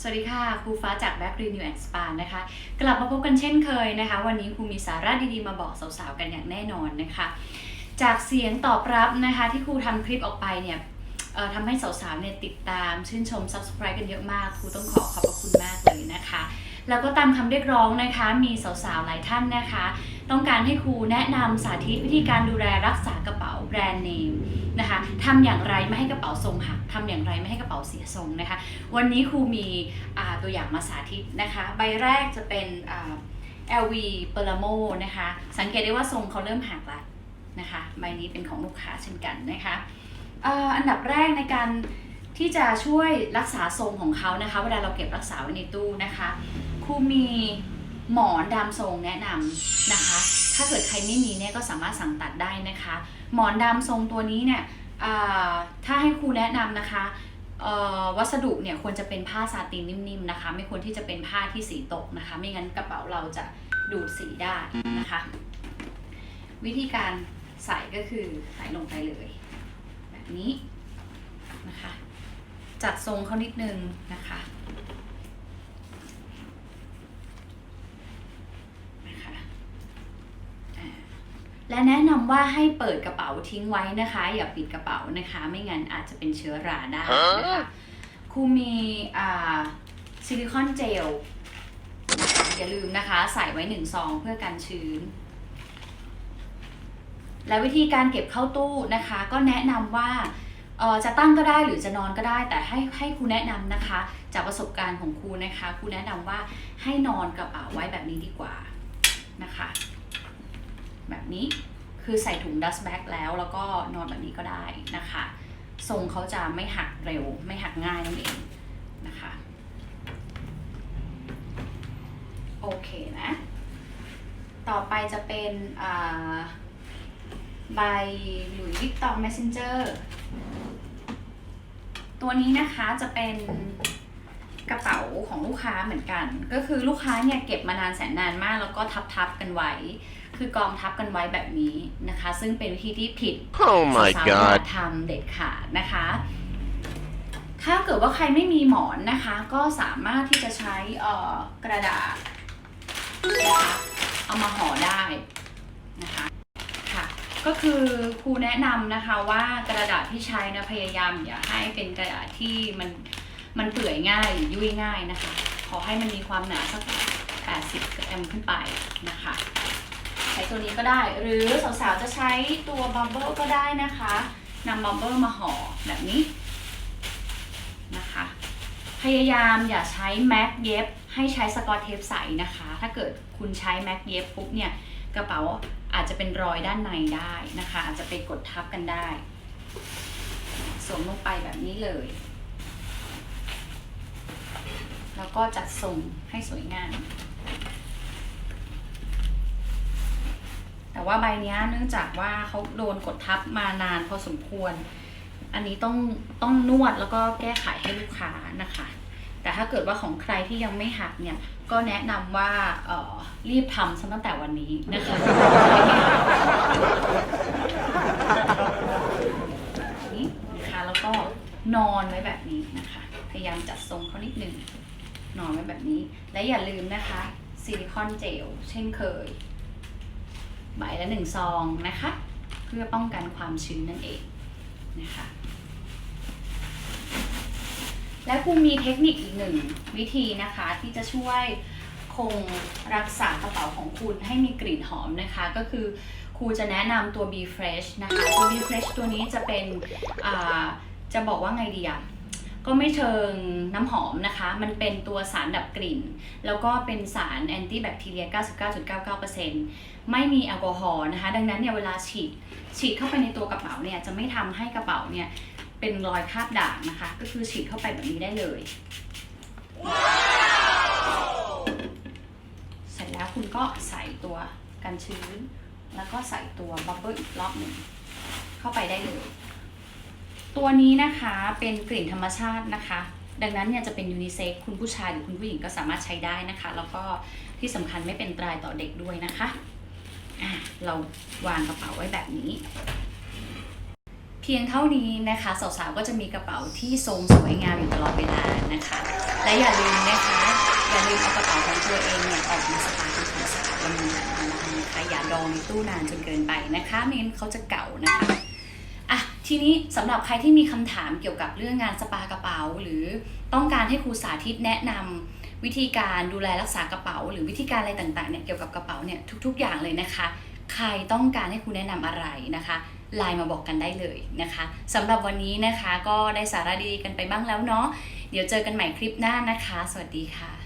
สวัสดีค่ะครูฟ้าจาก Back Renew and Spa นะคะ กลับมาพบกันเช่นเคยนะคะ วันนี้ครูมีสาระดีๆมาบอกสาวๆกันอย่างแน่นอนนะคะ จากเสียงตอบรับนะคะ ที่ครูทำคลิปออกไปเนี่ยทำให้สาวๆเนี่ยติดตาม ชื่นชม Subscribe กันเยอะมากครูต้องขอขอบพระคุณมากเลยนะคะ แล้วก็ตามคำเรียกร้องนะคะ มีสาวๆ หลายท่านนะคะ ต้องการให้ครูแนะนำสาธิตวิธีการดูแลรักษากระเป๋าแบรนด์เนมนะคะทำอย่างไรไม่ให้กระเป๋าทรงหักทำอย่างไรไม่ให้กระเป๋าเสียทรงนะคะ วันนี้ครูมีตัวอย่างมาสาธิตนะคะ ใบแรกจะเป็น LV p e r a m o นะคะ สังเกตได้ว่าทรงเขาเริ่มหักแล้วนะคะ ใบนี้เป็นของลูกค้าเช่นกันนะคะอันดับแรกในการที่จะช่วยรักษาทรงของเขานะคะ เวลาเราเก็บรักษาไว้ในตู้นะคะ รูมีหมอนดามทรงแนะนำนะคะ ถ้าเกิดใครไม่มีเนี่ยก็สามารถสั่งตัดได้นะคะ หมอนดามทรงตัวนี้เนี่ยถ้าให้ครูแนะนำนะคะวัสดุเนี่ยควรจะเป็นผ้าซาตินนิ่มๆนะคะ ไม่ควรที่จะเป็นผ้าที่สีตกนะคะ ไม่งั้นกระเป๋าเราจะดูดสีได้นะคะ วิธีการใส่ก็คือใส่ลงไปเลย แบบนี้นะคะ จัดทรงเขานิดนึงนะคะอ่า และแนะนำว่าให้เปิดกระเป๋าทิ้งไว้นะคะ อย่าปิดกระเป๋านะคะ ไม่งั้นอาจจะเป็นเชื้อราได้นะคะครูมีอ่าซิลิคอนเจลนะคะอย่าลืมนะคะ ใส่ไว้หนึ่งซองเพื่อกันชื้น และวิธีการเก็บเข้าตู้นะคะ ก็แนะนำว่าเอ่อจะตั้งก็ได้หรือจะนอนก็ได้ แต่ให้ให้ครูแนะนำนะคะ จากประสบการณ์ของครูนะคะครูแนะนำว่าให้นอนกระเป๋าไว้แบบนี้ดีกว่านะคะ แบบนี้ คือใส่ถุงดัสแบ็กแล้วแล้วก็นอนแบบนี้ก็ได้นะคะ ทรงเขาจะไม่หักเร็ว ไม่หักง่ายนั่นเองนะคะโอเคนะ ต่อไปจะเป็นใบหลุยส์วิกตองเมสเซนเจอร์ตัวนี้นะคะจะเป็น ของลูกค้าเหมือนกัน ก็คือลูกค้าเนี่ยเก็บมานานแสนนานมาก แล้วก็ทับทับๆกันไว้ คือกองทับกันไว้แบบนี้นะคะ ซึ่งเป็นวิธีที่ผิด Oh my สาวๆอย่า god. ทำเด็ดขาดนะคะ ถ้าเกิดว่าใครไม่มีหมอนนะคะ ก็สามารถที่จะใช้เอ่อกระดาษนะคะเอามาห่อได้นะคะค่ะก็คือครูแนะนำนะคะว่ากระดาษที่ใช้นะพยายามอย่าให้เป็นกระดาษที่มัน มันเปื่อยง่ายยุ่ยง่ายนะคะ ขอให้มันมีความหนาสัก 80กรัมขึ้นไปนะคะ ใช้ตัวนี้ก็ได้ หรือสาวๆจะใช้ตัวบับเบิลก็ได้นะคะนำบับเบิลมาห่อแบบนี้นะคะ พยายามอย่าใช้แม็กเย็บให้ใช้สกอตเทปใสนะคะ ถ้าเกิดคุณใช้แม็กเย็บปุ๊บเนี่ยกระเป๋าอาจจะเป็นรอยด้านในได้นะคะ อาจจะไปกดทับกันได้ สวมลงไปแบบนี้เลย แล้วก็จัดทรงให้สวยงาม แต่ว่าใบเนี้ยเนื่องจากว่าเขาโดนกดทับมานานพอสมควร อันนี้ต้องต้องนวดแล้วก็แก้ไขให้ลูกค้านะคะ แต่ถ้าเกิดว่าของใครที่ยังไม่หักเนี่ย ก็แนะนำว่าเอ่อรีบทำซะตั้งแต่วันนี้นะคะนี้นะคะแล้วก็นอนไว้แบบนี้นะคะ พยายามจัดทรงเขานิดนึง นอนไว้แบบนี้ และอย่าลืมนะคะซิลิคอนเจลเช่นเคย ใบละหนึ่งซองนะคะ เพื่อป้องกันความชื้นนั่นเองนะคะและครูมีเทคนิคอีกหนึ่งวิธีนะคะที่จะช่วยคงรักษากระเป๋าของคุณให้มีกลิ่นหอมนะคะ ก็คือครูจะแนะนำตัว Be Fresh นะคะ ตัว Be Fresh ตัวนี้จะเป็นจะบอกว่าไงดีอะ ก็ไม่เชิงน้ำหอมนะคะ มันเป็นตัวสารดับกลิ่น แล้วก็เป็นสารแอนตี้แบคทีเรีย 99.99%ไม่มีแอลกอฮอล์นะคะ ดังนั้นเนี่ยเวลาฉีด ฉีดเข้าไปในตัวกระเป๋าเนี่ยจะไม่ทำให้กระเป๋าเนี่ยเป็นรอยคราบด่างนะคะ ก็คือฉีดเข้าไปแบบนี้ได้เลย เสร็จแล้วคุณก็ใส่ตัวกันชื้น แล้วก็ใส่ตัวบับเบิ้ลอีกรอบหนึ่งเข้าไปได้เลย ตัวนี้นะคะเป็นกลิ่นธรรมชาตินะคะ ดังนั้นเนี่ยจะเป็นยูนิเซ็กคุณผู้ชายหรือคุณผู้หญิงก็สามารถใช้ได้นะคะ แล้วก็ที่สำคัญไม่เป็นตรายต่อเด็กด้วยนะคะะเราวางกระเป๋าไว้แบบนี้ เพียงเท่านี้นะคะสาวๆก็จะมีกระเป๋าที่ทรงสวยงามอยู่ตลอดเวลานะคะ และอย่าลืมนะคะ อย่าลืมเอากระเป๋าของตัวเองเนี่ยออกมาสปาทำความสะอาดบำรุงหนังเอาไว้นะคะอย่าดองในตู้นานจนเกินไปนะคะไม่งั้นเขาจะเก่านะคะ ทีนี้สำหรับใครที่มีคำถามเกี่ยวกับเรื่องงานสปากระเป๋า หรือต้องการให้ครูสาธิตแนะนำวิธีการดูแลรักษากระเป๋า หรือวิธีการอะไรต่างๆเนี่ยเกี่ยวกับกระเป๋าเนี่ยทุก ๆ อย่างเลยนะคะ ใครต้องการให้ครูแนะนำอะไรนะคะไลน์มาบอกกันได้เลยนะคะสำหรับวันนี้นะคะก็ได้สาระดีกันไปบ้างแล้วเนาะเดี๋ยวเจอกันใหม่คลิปหน้านะคะ สวัสดีค่ะ